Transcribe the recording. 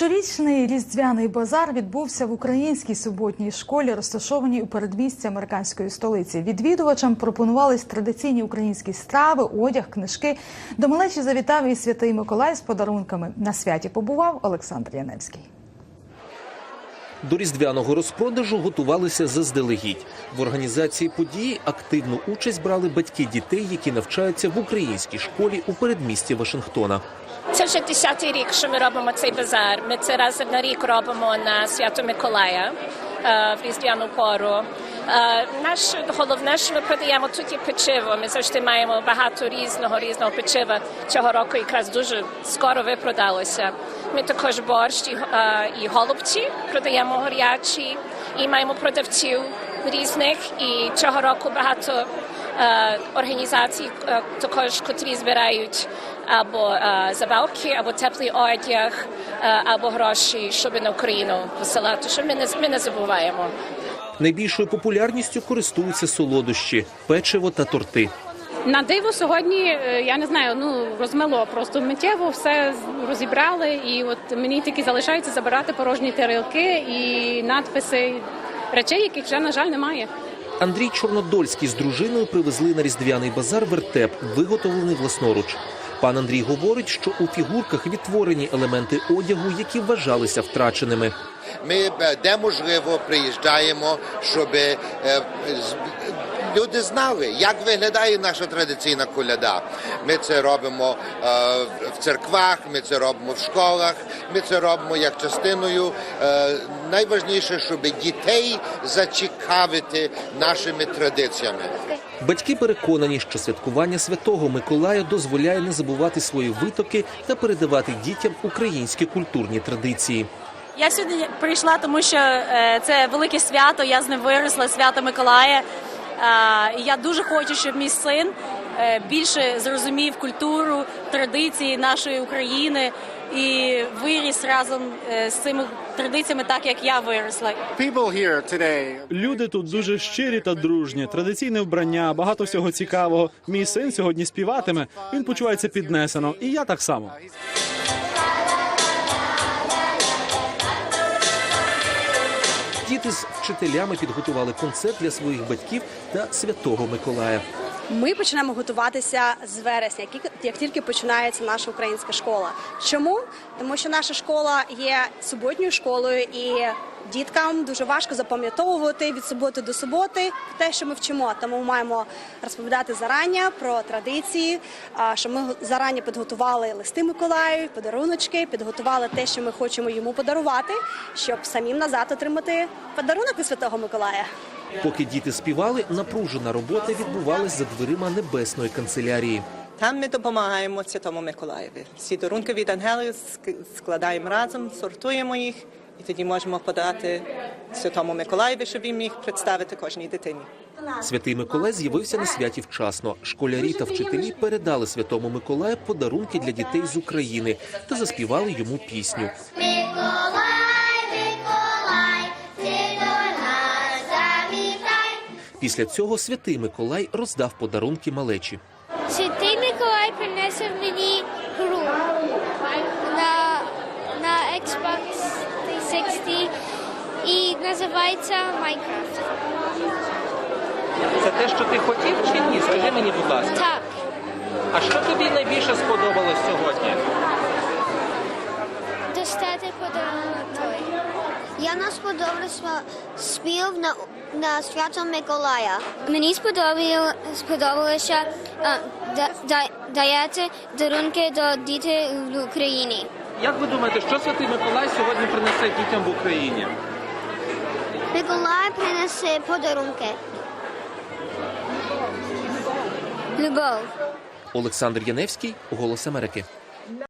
Щорічний різдвяний базар відбувся в українській суботній школі, розташованій у передмісті американської столиці. Відвідувачам пропонувались традиційні українські страви, одяг, книжки. До малечі завітав і святий Миколай з подарунками. На святі побував Олександр Яневський. До різдвяного розпродажу готувалися заздалегідь. В організації події активну участь брали батьки дітей, які навчаються в українській школі у передмісті Вашингтона. Це вже десятий рік, що ми робимо цей базар. Ми це раз на рік робимо на свято Миколая е, в різдвяну пору. Е, Наш головне, що ми продаємо тут є печиво. Ми завжди маємо багато різного різного печива. Цього року якраз дуже скоро випродалося. Ми також борщ і, е, і голубці продаємо горячі, і маємо продавців різних. І цього року багато е, організацій, е, також котрі збирають або забавки, або теплий одяг, або гроші, щоб на Україну посилати. Що ми не ми не забуваємо. Найбільшою популярністю користуються солодощі, печиво та торти. На диво сьогодні е, я не знаю, ну розмело просто миттєво все розібрали, і от мені тільки залишається забирати порожні тарілки і надписи речей, яких вже на жаль немає. Андрій Чорнодольський з дружиною привезли на різдвяний базар вертеп, виготовлений власноруч. Пан Андрій говорить, що у фігурках відтворені елементи одягу, які вважалися втраченими. Ми де можливо приїжджаємо, щоб е, з- люди знали, як виглядає наша традиційна коляда. Ми це робимо е, в церквах, ми це робимо в школах, ми це робимо як частиною. е, Найважніше, щоб дітей зацікавити нашими традиціями. Батьки переконані, що святкування святого Миколая дозволяє не забувати свої витоки та передавати дітям українські культурні традиції. Я сьогодні прийшла, тому що е, це велике свято. Я з ним виросла, свято Миколая. Е, І я дуже хочу, щоб мій син е, більше зрозумів культуру, традиції нашої України і виріс разом е, з цими традиціями, так як я виросла. Люди тут дуже щирі та дружні, традиційне вбрання, багато всього цікавого. Мій син сьогодні співатиме. Він почувається піднесено, і я так само. Діти з вчителями підготували концерт для своїх батьків та святого Миколая. Ми почнемо готуватися з вересня, як тільки- починається наша українська школа. Чому? Тому що наша школа є суботньою школою, і діткам дуже важко запам'ятовувати від суботи до суботи те, що ми вчимо. Тому ми маємо розповідати зарання про традиції, що ми зарані підготували листи Миколаю, подаруночки, підготували те, що ми хочемо йому подарувати, щоб самим назад отримати подарунок від Святого Миколая. Поки діти співали, напружена робота відбувалась за дверима небесної канцелярії. Там ми допомагаємо Святому Миколаєві. Всі дарунки від ангелів складаємо разом, сортуємо їх, і тоді можемо подати Святому Миколаєві, щоб він міг представити кожній дитині. Святий Миколай з'явився на святі вчасно. Школярі та вчителі передали святому Миколаю подарунки для дітей з України та заспівали йому пісню. Миколай, Після цього святий Миколай роздав подарунки малечі. Святий Миколай принесе мені гру на, на Xbox 360 і називається Minecraft. Це те, що ти хотів чи ні? Скажи мені, будь ласка. Так, А що тобі найбільше сподобалось сьогодні? достати подарунок той. Я нас сподобався спів на, на свято Миколая. Мені сподобалося, сподобалося а, да, да, даєте дарунки до дітей в Україні. Як ви думаєте, що святий Миколай сьогодні принесе дітям в Україні? Миколай принесе подарунки. Любов. Олександр Яневський, Голос Америки.